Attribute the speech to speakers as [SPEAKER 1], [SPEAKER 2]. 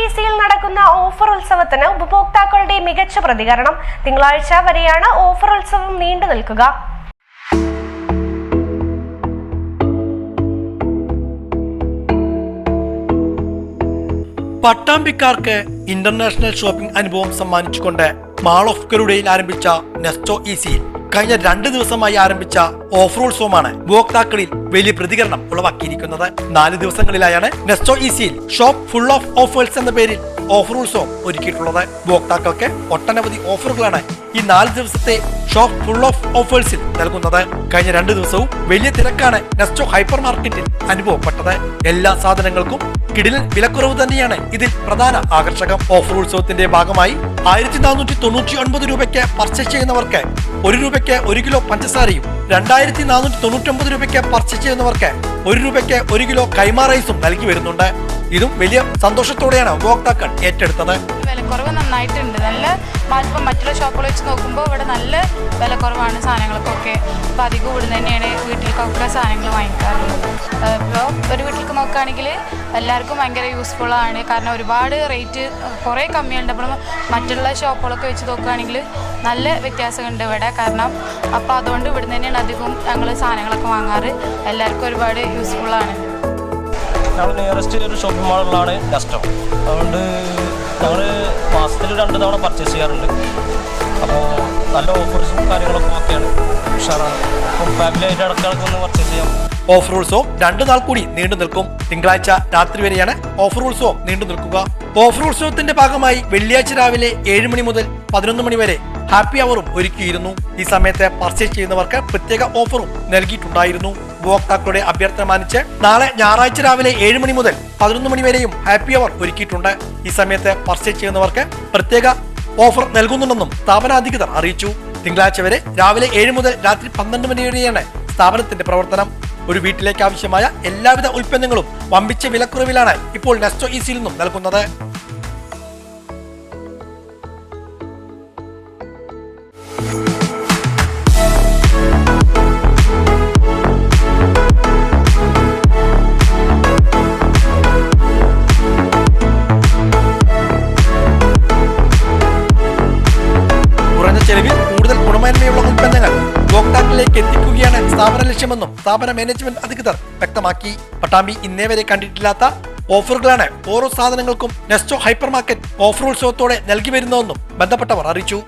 [SPEAKER 1] ഈസിയിൽ നടക്കുന്ന ഓഫർ ഉത്സവത്തിന് ഉപഭോക്താക്കളുടെ മികച്ച പ്രതികരണം. തിങ്കളാഴ്ച വരെയാണ് ഓഫർ ഉത്സവം നീണ്ടു നിൽക്കുക.
[SPEAKER 2] പട്ടാമ്പിക്കാർക്ക് ഇന്റർനാഷണൽ ഷോപ്പിംഗ് അനുഭവം സമ്മാനിച്ചുകൊണ്ട് മാൾ ഓഫ് കരുടയിൽ ആരംഭിച്ച നെസ്റ്റോ ഈസിയിൽ കഴിഞ്ഞ രണ്ട് ദിവസമായി ആരംഭിച്ച ഓഫ് റോഡ് ഷോമാണ് ഉപഭോക്താക്കളിൽ വലിയ പ്രതികരണം ഉളവാക്കിയിരിക്കുന്നത്. നാല് ദിവസങ്ങളിലായാണ് നെസ്റ്റോ ഈസിയിൽ ഷോപ്പ് ഫുൾ ഓഫ് ഓഫേഴ്സ് എന്ന പേരിൽ ഓഫ് റോഡ് ഷോ ഒരുക്കിയിട്ടുള്ളത്. ഉപഭോക്താക്കൾക്ക് ഒട്ടനവധി ഓഫറുകളാണ് ഈ നാല് ദിവസത്തെ ഷോപ്പ് ഫുൾ ഓഫ് ഓഫേഴ്സിൽ നൽകുന്നത്. കഴിഞ്ഞ രണ്ട് ദിവസവും വലിയ തിരക്കാണ് നെസ്റ്റോ ഹൈപ്പർ മാർക്കറ്റിൽ അനുഭവപ്പെട്ടത്. എല്ലാ സാധനങ്ങൾക്കും കിടിലൻ വിലക്കുറവ് തന്നെയാണ് ഇതിൽ പ്രധാന ആകർഷകം. ഓഫർ ഉത്സവത്തിന്റെ ഭാഗമായി ആയിരത്തി നാനൂറ്റി തൊണ്ണൂറ്റി ഒൻപത് രൂപയ്ക്ക് പർച്ചേസ് ചെയ്യുന്നവർക്ക് ഒരു രൂപയ്ക്ക് ഒരു കിലോ പഞ്ചസാരയും രണ്ടായിരത്തി നാനൂറ്റി തൊണ്ണൂറ്റി ഒമ്പത് രൂപയ്ക്ക് പർച്ചേസ് ചെയ്യുന്നവർക്ക് ഒരു രൂപയ്ക്ക് ഒരു കിലോ കൈമാ റൈസും നൽകി വരുന്നുണ്ട്. ഇതും വലിയ സന്തോഷത്തോടെയാണ് ഉപഭോക്താക്കൾ ഏറ്റെടുത്തത്.
[SPEAKER 3] വിലക്കുറവ് നന്നായിട്ടുണ്ട്. നല്ല ഇപ്പം മറ്റുള്ള ഷോപ്പുകൾ വെച്ച് നോക്കുമ്പോൾ ഇവിടെ നല്ല വിലക്കുറവാണ് സാധനങ്ങൾക്കൊക്കെ അപ്പോൾ അധികം ഇവിടെ തന്നെയാണ് വീട്ടിലേക്കൊക്കെ സാധനങ്ങൾ വാങ്ങിക്കാറുള്ളത് ഇപ്പോൾ ഒരു വീട്ടിലേക്ക് നോക്കുകയാണെങ്കിൽ എല്ലാവർക്കും ഭയങ്കര യൂസ്ഫുൾ ആണ്. കാരണം ഒരുപാട് റേറ്റ് കുറേ കമ്മിയുണ്ട്. അപ്പോൾ മറ്റുള്ള ഷോപ്പുകളൊക്കെ വെച്ച് നോക്കുകയാണെങ്കിൽ നല്ല വ്യത്യാസമുണ്ട് ഇവിടെ. കാരണം അപ്പോൾ അതുകൊണ്ട് ഇവിടെ തന്നെയാണ് അധികം ഞങ്ങൾ സാധനങ്ങളൊക്കെ വാങ്ങാറ്. എല്ലാവർക്കും ഒരുപാട് യൂസ്ഫുള്ളാണ്
[SPEAKER 4] ഞങ്ങൾ നിയറസ്റ്റ് ഒരു ഷോപ്പിംഗ് മാളുകളാണ് കസ്റ്റം അതുകൊണ്ട് ഞങ്ങൾ മാസത്തിൽ രണ്ട് തവണ പർച്ചേസ് ചെയ്യാറുണ്ട്. അപ്പോൾ നല്ല ഓഫേഴ്സും കാര്യങ്ങളൊക്കെ ഒക്കെയാണ് ഉഷാറാണ്. അപ്പം ഫാമിലി ആയിട്ട് ഇടക്കിടക്ക് ഒന്ന് പർച്ചേസ് ചെയ്യാം.
[SPEAKER 2] ഓഫർ ഉത്സവം രണ്ടു നാൾ കൂടി നീണ്ടു നിൽക്കും. തിങ്കളാഴ്ച രാത്രി വരെയാണ് ഓഫർ ഉത്സവം നീണ്ടു നിൽക്കുക. ഓഫർ ഉത്സവത്തിന്റെ ഭാഗമായി വെള്ളിയാഴ്ച രാവിലെ ഏഴ് മണി മുതൽ പതിനൊന്ന് മണി വരെ ഹാപ്പി അവറും ഒരുക്കിയിരുന്നു. ഈ സമയത്ത് പർച്ചേസ് ചെയ്യുന്നവർക്ക് പ്രത്യേക ഓഫറും നൽകിയിട്ടുണ്ടായിരുന്നു. ഉപഭോക്താക്കളുടെ അഭ്യർത്ഥന മാനിച്ച് നാളെ ഞായറാഴ്ച രാവിലെ ഏഴ് മണി മുതൽ പതിനൊന്ന് മണി വരെയും ഹാപ്പി അവർ ഒരുക്കിയിട്ടുണ്ട്. ഈ സമയത്ത് പർച്ചേസ് ചെയ്യുന്നവർക്ക് പ്രത്യേക ഓഫർ നൽകുന്നുണ്ടെന്നും സ്ഥാപനാധികൃതർ അറിയിച്ചു. തിങ്കളാഴ്ച വരെ രാവിലെ ഏഴ് മുതൽ രാത്രി പന്ത്രണ്ട് മണി വരെയാണ് സ്ഥാപനത്തിന്റെ പ്രവർത്തനം. ഒരു വീട്ടിലേക്ക് ആവശ്യമായ എല്ലാവിധ ഉൽപ്പന്നങ്ങളും വമ്പിച്ച വിലക്കുറവിലാണ് ഇപ്പോൾ നെസ്റ്റോ ഈസിയിൽ നിന്നും നൽകുന്നത്. ഗുണമേന്മയുള്ള ഉൽപ്പന്നങ്ങൾ. ഉപഭോക്താക്കളിലേക്ക് എത്തിക്കുകയാണ് സ്ഥാപന ലക്ഷ്യമെന്നും സ്ഥാപന മാനേജ്മെന്റ് അധികൃതർ വ്യക്തമാക്കി. പട്ടാമ്പി ഇന്നേ വരെ കണ്ടിട്ടില്ലാത്ത ഓഫറുകളാണ് ഓരോ സാധനങ്ങൾക്കും നെസ്റ്റോ ഹൈപ്പർ മാർക്കറ്റ് ഓഫർ ഉത്സവത്തോടെ നൽകി വരുന്നതെന്നും ബന്ധപ്പെട്ടവർ അറിയിച്ചു.